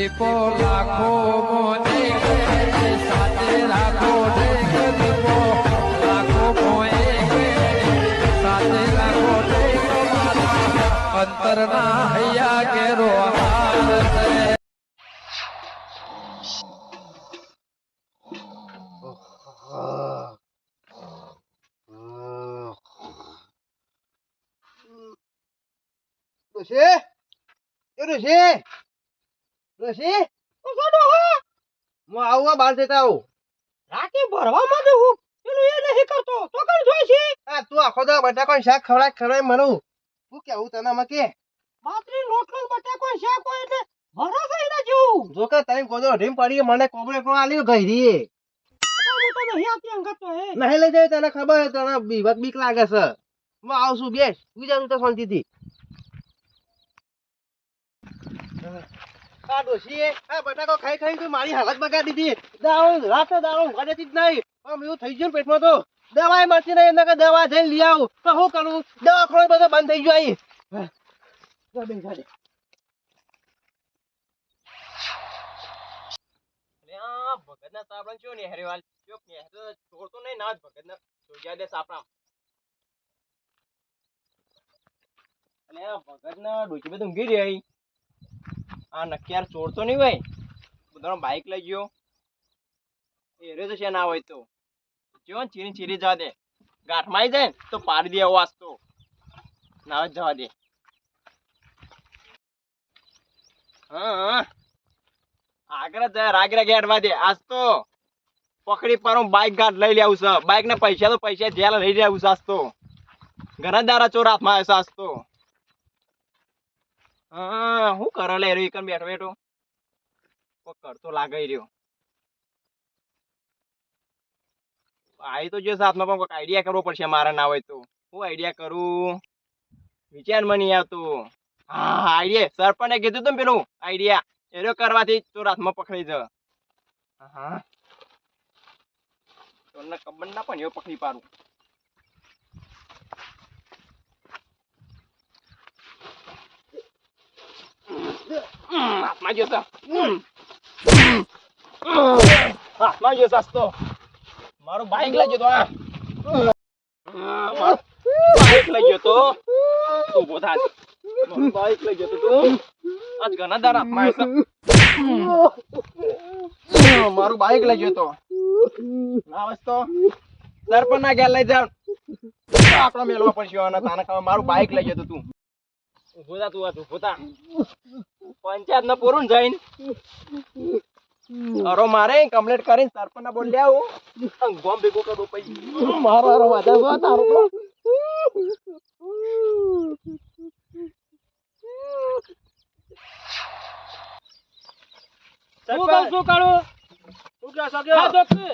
દીપો લાખો સાથે રાખો લાખો સાથે રાખો અંતરના હૈયા કેરો છે. ડોશી એ ડોશી હું. આવું આ બહાર જતા આવું. રાતે ભરવા માંડે હું પેલું એ નહીં કરતો તો કઈ જોઈ છે? આ તું આખો દા બટાકો શાક ખવડાય ખવડાય મરું હું. કેવું તને કે? બાતરી રોટલો બટાકો શાક હોય એટલે ભરા થઈ ના જેવું. જો કે તને ગોદો ઢીમ પડી મને કોબરે કોણ આલ્યો ગઈરી હું તો નહીં લઈ જાય તને ખબર તને બીવત બીક લાગે છે. હું આવશું બેસ. તું જા તું તો શાંતિથી. આ ડોશીએ આ બટાકો ખાઈ ખાઈ તું તો. દવાય મળતી. ભગતના સાપડા ને હરેવાલ. ચો ને તો છોડતો નહીં ના ભગતના. સોજા દે સાપડા અને આ ભગતના ડોચી બધું ઊંઘી રહી આ નક્યાર ચોરતો નહીં ભાઈ બધાનો બાઇક લઈ ગયો. એરે તો છે ના હોય તો. જો ચીરી ચીરી જવા દે. ગાંઠમાં આવી જાય તો પાડી દે અવાજ તો. ના જવા દે. હા હા. આગળ જ રાગરા દે. આજ તો પકડી પાડું બાઈક ગાંઠ લઈ લેવું છે. બાઈક ના પૈસા તો પૈસા જેલ લઈ લેવું છે તો. ઘણા દારા ચોર હાથમાં આવ્યો આજ તો. હા, હું કરે લે રહ્યો એકન બેઠો બેઠો. કોક કરતો લાગે રહ્યો. આવી તો જે સાથમાં પણ કોઈક આઈડિયા કરવો પડશે મારે ના હોય તો. હું આઈડિયા કરું? વિચાર મને નહીં આવતો હા આઈડિયા સરપંચે કીધું તું પેલું આઈડિયા એરો કરવાથી ચોર રાતમાં પકડી જ. હા તમને ખબર ના પણ એવો પકડી પાડું. હાથમાં ગયો તો. હાથમાં ગયો સસ્તો મારું બાઈક લઈ ગયો તો આ બાઈક લઈ ગયો તો મારું બાઈક લઈ ગયો તો આજ ઘણા દાડા હાથમાં આવ્યો. મારું બાઈક લઈ ગયો તો ના બસ તો સરપંચ ના ઘેર લઈ જાવ આપણા મેળવા પડશે તાને મારું બાઈક લઈ ગયો તો તું ઊભો તું હતું તું ઊભો થા પંચાયત ને પૂરું જઈને. અરો મારે કમ્પ્લીટ કરીને સરપંચ ના બોલ આવું. ગોમ ભેગું કરું પછી મારો અરો વાદા તારો તો હું કહું છું કાળું શું કહો છો હા કયો? તો કે.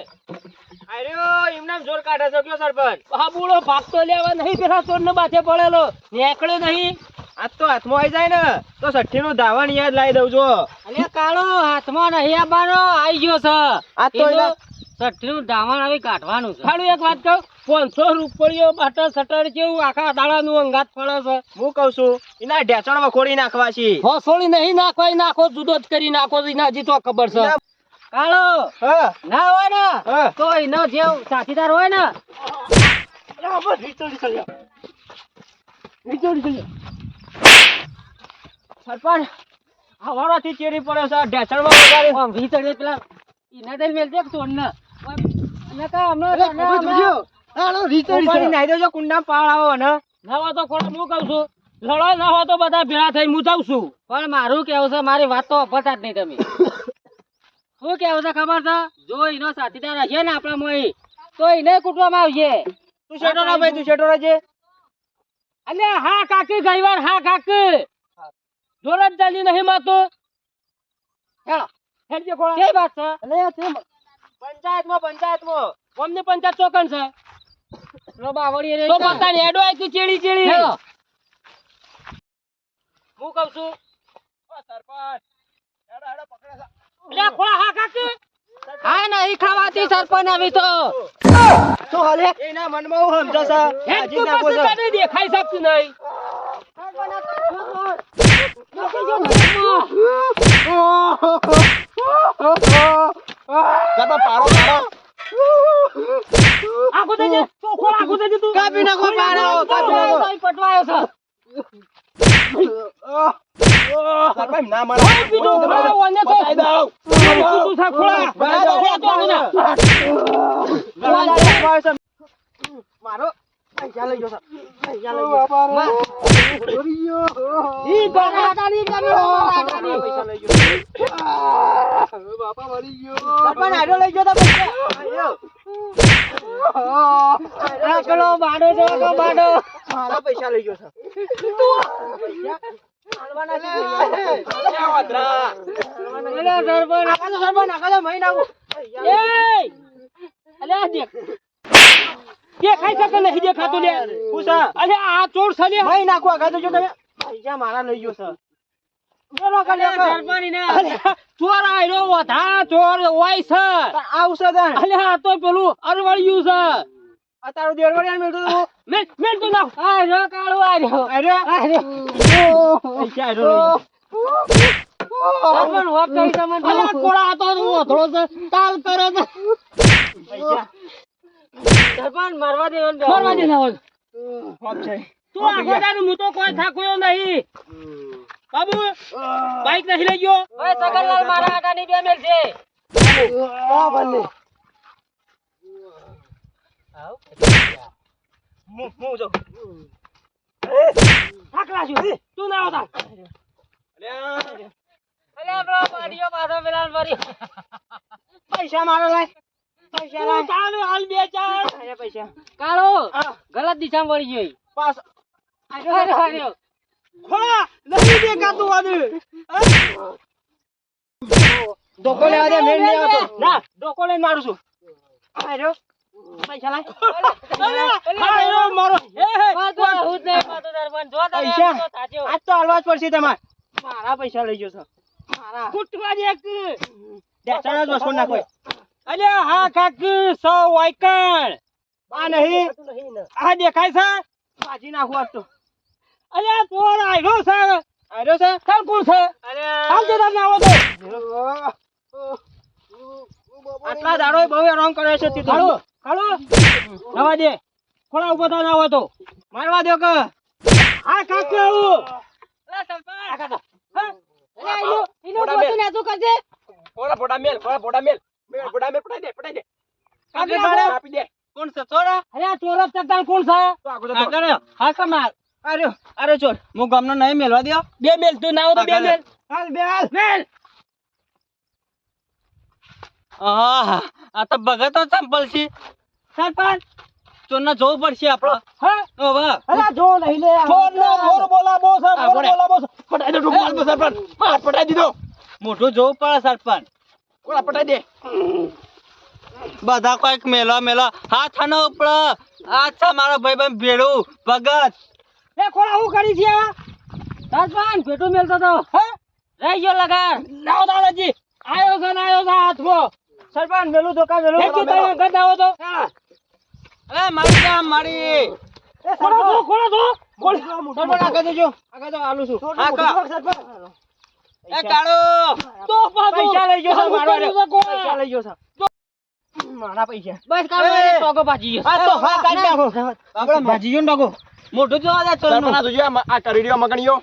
આર્યો એમનામ જોર કાઢે છે કયો સરપંચ? હા બુડો ભાગતો લેવા નહીં પેલા ચોર ને માથે પડેલો. નીકળ્યો નહીં. આ તો હાથમાં આવી જાય ને તો સઠ્ઠી નું ધાવણ યાદ લાવી દઉં છો. અને કાળો હાથમાં નહીં આવવાનો આવી ગયો છે. આ તો સઠ્ઠી નું ધાવણ આવી કાઢવાનું છે. ખાલી એક વાત કહું પાંચસો રૂપિયો બટર સટર જેવું આખા દાડાનું અંગાત ફળે છે. હું કઉ છું એના ઢેચણ વખોડી નાખવા છે. ફસોડી નહીં નાખવા નાખો જુદો જ કરી નાખો એના હજી તો ખબર છે. કાળો ના હોય ને. તો એનો જે સાથીદાર હોય ને સરપંચ હવારોથી ચેરી પડે છે ઢેચણમાં વગાડી. આમ વીચડીએ પેલા ઈને દે મેલ દે ચોરને અને કા હમણાં અરે, ખબર જોજો. આનો રીચડી છે. ઉપાડી દેજો કુંડા પાળ આવો ને નવા તો ખોડા હું કહું છું? લડો ના હોય તો બધા ભેળા થઈ હું જાઉં છું. પણ મારું કેવું છે મારી વાત તો જ નહીં તમે. શું કેવું છે ખબર છે? જો એનો સાથીદાર હશે ને આપણા મોય તો એને કૂટવામાં આવશે. તું શેઠો ના ભાઈ તું શેઠો રહેજે. અલે હા કાકી ગઈ વાર હા કાકી. જોર જ જલ્દી નહીં માતું હેલો હેડજે કોણ કઈ વાત છે? અલે તે પંચાયતમાં પંચાયતમાં. અમને પંચાયત ચોકન છે? લો બાવળી રે તો પતાની હેડો આય તું ચેડી ચેડી. હેલો હું કહું છું ઓ સરપંચ. હેડો હેડો પકડે છે. અલે ખોળા હા કાકી. હા નહીં ખાવાતી સરપંચ આવી તો. શું હાલે? એના મનમાં હું સમજો છે હેડ હાજી છે. તને દેખાઈ શકતું નહીં. ઓહો સરપંચ પાડો પાડો. આખું થઈ જાય. ચોખ્ખો આખું થઈ જાય તું. કાપી નાખો પાડો, કાપી નાખો. પટવાયો છે. ના મારો પૈસા લઈ જાઓ પૈસા લઈ બરાટાની. બાપા મરી ગયો સરપંચ આડો લઈ ગયો પેલો બાડો બાડો મારા પૈસા લઈ ગયો દેખાય છે. કે નહીં દેખાતું લે પૂછા અલ્યા આ ચોર છે લે મહી નાખું આગળ તો જો તમે પૈસા મારા લઈ ગયો છે ચલો કાલે અલ્યા સરપંચ ચોર આયરો વધા ચોર હોય આવશે અલ્યા આ તો પેલું અરવળિયું છે. અત્યારે દેડવડિયા મેળતો તો મેં મેં તો ના આ જો કાળો આર્યો અરે પૈસા આર્યો સરપંચ હોપ કરી તમને અલ્યા કોળા હતો તો ઓથળો તાલ કરે છે સરપંચ મારવા દે મારવા દે ના હોય હોપ છે. તું આખો દાડો હું તો કોઈ થાક્યો નહીં. બાબુ બાઈક નહીં લઈ ગયો? ઓય સગનલાલ મારા આટાની બે મેલ છે હા ભલે હું હું જો થાકલા છું તું ના આવતા. અલ્યા. અલે આપણો પાડીઓ પાછો પેલા મરી પૈસા મારો લાય. પૈસા લાય. ચાલ હાલ બે ચાર. અરે પૈસા. કાળો ગલત દિશામાં વળી ગયો પાસ ખોળા દેખાતું લેવા દે મેળ નહીં આવતો ના. ડોકો લઈને મારું છું. પૈસા લાય. હાલો મારો. એ હે પાતો હું નહીં પાતો દરબાન જો પૈસા આજ તો હાલવા જ પડશે તમારે. મારા પૈસા લઈ ગયો મારા. કુટવા દે એક. દેખાડા જ વસકો નાખો. અલે હા કાક સો વાયકણ. આ નહીં. આ દેખાય છે? ભાજી નાખું આજ તો. તોર છે? આર્યો છે? તાર કોણ છે? અરે હાલ જે તમને આવો તો. આટલા દાડો બહુ રોંગ કરે છે તીતો. હાલો નવા દે. ખોળા ઊભો તો ના હોય તો. મારવા દો કે. આ કાકો. આવું ખોળા ફોટા મેલ. ખોળા ફોડા મેલ મેલ. ફોડા મેલ પટાઈ દે પટાઈ દે. નાખો. દે. કોણ છે? ચોરા? અરે આ ચોરસ ચકદાર કોણ છે? તો આગળ હા કમાલ અરે અરે ચોર. હું ગામનો નહીં મેલવા દો બે મેલ તું ના તો બે મેલ. હાલ બે હાલ. મેલ. આ તો ભગતો છે. સરપંચ ચોરને જોવું પડશે આપણે. હા? હવે અરે જો નહીં લે ફોન નો ફોન બોલાવો છે ફોન બોલાવો છે પટાઈ દે ઢોકળા દો સરપંચ. માર પટાઈ દીધો. મોઢું જોવું પડે સરપંચ. ખોળા પટાઈ દે. બધા કોઈક મેલો મેલો. હાથ આનો ઉપર હાથ છે મારો ભાઈ બંધ ભેડું ભગત. એ હું કરી છે રાજપાન ભેટું મેલતો તો. હે? રહી ગયો લગાર નાવ દાદાજી આયો છે આયો છે હાથમાં. સરપંચ વેલું તો કા વેલું તો તમે ગદ આવો તો. અરે મારી કામ મારી. ખોલો તો ખોલો તો. બોલ સરપંચ આગળ જજો આગળ તો આલું છું. હા કા. સરપંચ. એ કાળો. તો. પૈસા લઈ ગયો છે મારો હું કર્યું છે કોણ? પૈસા લઈ ગયો છે. મારા પૈસા. બસ કાળો ટોકો પાછી ગયો. આ તો હા કાઢી નાખો. આપણે ભાજી જો નાખો મોઢું જોવા દે સરપંચ ચોરનું આ જોજો આ કરી રહ્યો મગણીયો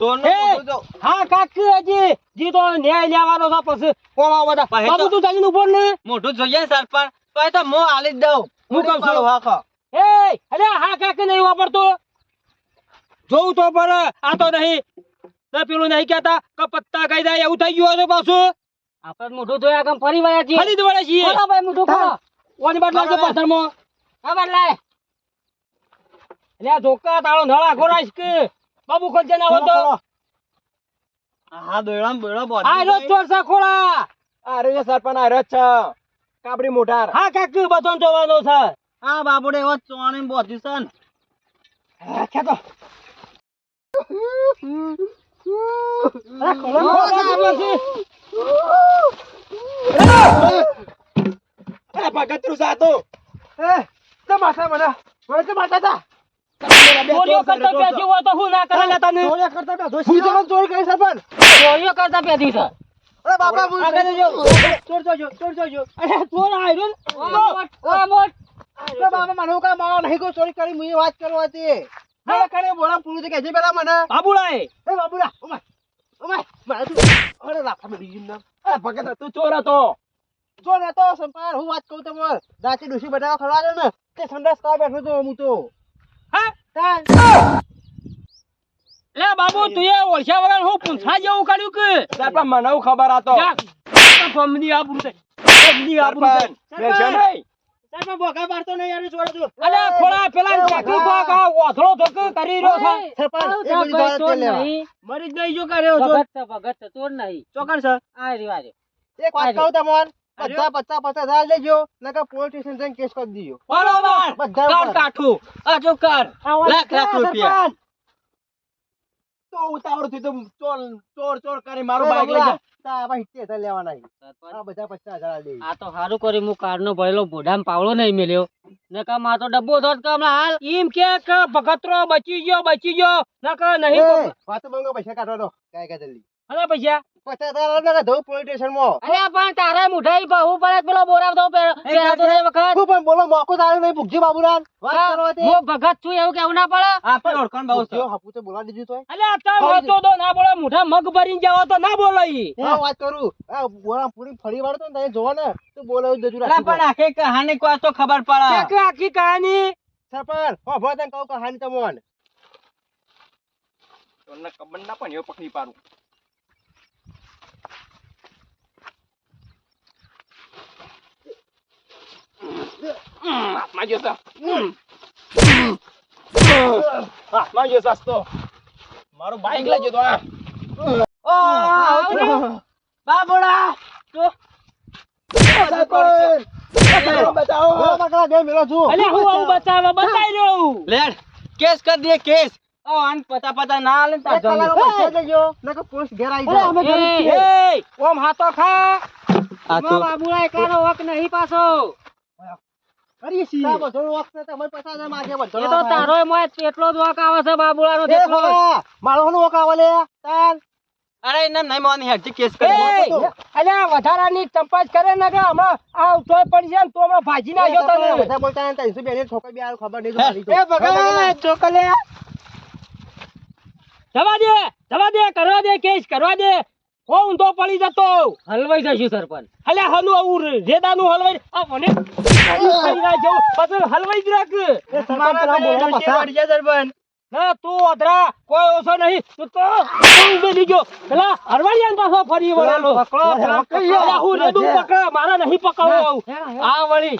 હા કાકી હજી જી તો ન્યાય લેવાનો છે પછી કોમા બધા. તો- બાબુ તું ચાલીને ઊભો ને મોઢું જોઈએ સરપંચ. તો તો મો આલી દઉં. હું કહું છું. હા એ અરે હા કાકી નહીં વાપરતો. જોઉં તો પર આ તો નહીં. તો પેલું નહીં કહેતા કે પત્તા ખાઈ જાય એવું થઈ ગયું હશે પાછું. આપણે મોઢું જોયા કેમ ફરી વળ્યા છીએ? ફરી વળ્યા છીએ. ખોલા ભાઈ મોઢું ખોલા. ઓની બાદ લાવજો પથ્થરમાં હા બાદ લાય. એટલે આ તાળો નળ આખો રાખ કે બાબુ ખોલજે ના હોતો હા દોયડા બોયડા બોલ આ રો ચોર છે ખોળા આ રે છે સરપંચ આ રે છ. કાબરી મોઢાર. હા કાકી બધો જોવાનો છે. હા બાબુડે ઓ ચોણે બોધી છે ને. ખેતો ખોલા આ ભગતરું છે આ તો. તમાશા મને? મને તો માતા તા ચોરીઓ કરતા પેટ્યું હોય તો હું ના કરે? તને ચોર્યા કરતા બેઠો હું તો ચોરી કરી સરપંચ? ચોરીઓ કરતા પેટ્યું છે. અરે બાપા હું આગળ જજો. ચોર જોજો ચોર જોજો. અરે ચોર આયરો ને. ઓમોટ, ઓમોટ. અરે બાપા મને હું મારો નહીં કોઈ ચોરી કરી મુએ વાત કરવા હતી. મને કરે બોલા પૂરું છે કે પેલા મને. બાબુલાએ. એ બાબુલા ઓમાય ઓમાય મારે તું અરે લાફા મેં બીજું નામ. અરે ભગત તું ચોર હતો. જો ને સંપાર હું વાત કહું તમને. દાચી ડુસી બટાકા ખવડાવે છે ને તે સંદાસ કરવા બેઠો તો હું તો. લે બાબુ તું એ ઓળખ્યા વગર હું પૂછા જેવું કર્યું કે? પણ મને ખબર આતો. આ ફમની આબરૂ છે. ફમની આબરૂ છે. નહીં. સાહેબ, યાર અલે ખોળા પેલા ચાકરી આ કરી રહ્યો છે. સરપંચ એ બધી દોલત લેવા. મરી જ નહીં જો કર્યો ભગત ભગત ચોર નહીં. ચોકન સર આ રહ્યો, એક વાત કહું તમને બધા પચાસ પચાસ હજાર લેજો નકર પોલીસ સ્ટેશન જઈને કેસ કરી દીજો બરોબર. બધા કર. કાઠું. આ કર. લાખ લાખ રૂપિયા. તો ઉતાવળથી તો ચોર ચોર ચોર કરી મારું બાઈક લઈ જા. ભગતરો બચી ગયો બચી ગયો. ન કે નહીં પૈસા કાઢો દો. કાંઈ કાંઈ જલ્દી. અરે પૈસા? ધોઉં પોલીસ અરે પણ તારે બહુ પડે પેલો બોરાવતો પહેરાતો નહીં વખત. હું પણ બોલો મોકો તારે નહીં ભૂખજી બાબુલાલ વાત કરવા દે. હું ભગત છું એવું કેવું ના પડે. આપણે ઓળખાણ બહુ છે. ભૂખ્યો તો બોલાવી દીધું તોય. અલે અત્યારે હોતો તો ના બોલે મુઠા મગ ભરી જાવ તો ના બોલે ઈ. હા વાત કરું. આ બોલા પૂરી ફરી વાળતો ને તને જોવો ને તું બોલે જજુ રાખી પણ આખી કહાની તો ખબર પડે? કે આખી કહાની. સરપંચ હો ભો તને કહું કહાની તમને. ચોરને ખબર ના પણ એ પકડી પાડું હાથમાં ગયો છે. હાથમાં ગયો છે આજ તો. મારું બાઈક લઈ ગયો તો આ. ઓ, આવજો. બાબુડા તો સરપંચ! બચાવો, બચાવો. બોલો બકરા, yourself. Mind yourself, stop. હું બાઈક લેજો તો રહ્યો લેડ કેસ કરી દે કેસ ઓ આન પતા પતા ના. પૈસા દેજો, પોલીસ ઘેર આવી જાય. ઓમ હાથો ખા આ તો- બાબુલા એકલાનો વક નહીં પાછો કરીએ છીએ. બધો વખત તમે પચાસ હજાર બધો એ તો તારો મોય એટલો જ વક આવે છે બાબુલાનો એ તેટલો જ. ભલા, મારો હનો વખ આવે લે, તાન. અરે એને નહીં માની હેડ કેસ કરી દે. વધારાની ચંપાજ કરે ને કે હમણાં આ તોય પડી જાય તો હમણાં ભાજી નાખ્યો તને બધા બોલતા ને બી ખબર નહીં. એ ચોકલે જવા દે જવા દે કરવા દે કેસ કરવા દે કો ઊંધો પડી જતો હલવાઈ જશું સરપંચ અલ્યા હનું આવું રેદાનું હલવાઈ આ મને હલવાઈ જ રાખ. ના તું અધરા કોઈ ઓછો નહીં. તું તો લઈ ગયો. પેલા હરવાડિયાને પાછો ફરી વળેલો. પકડો, પકડો. હું રેદું પકડા મારા નહીં પકડવો આ વળી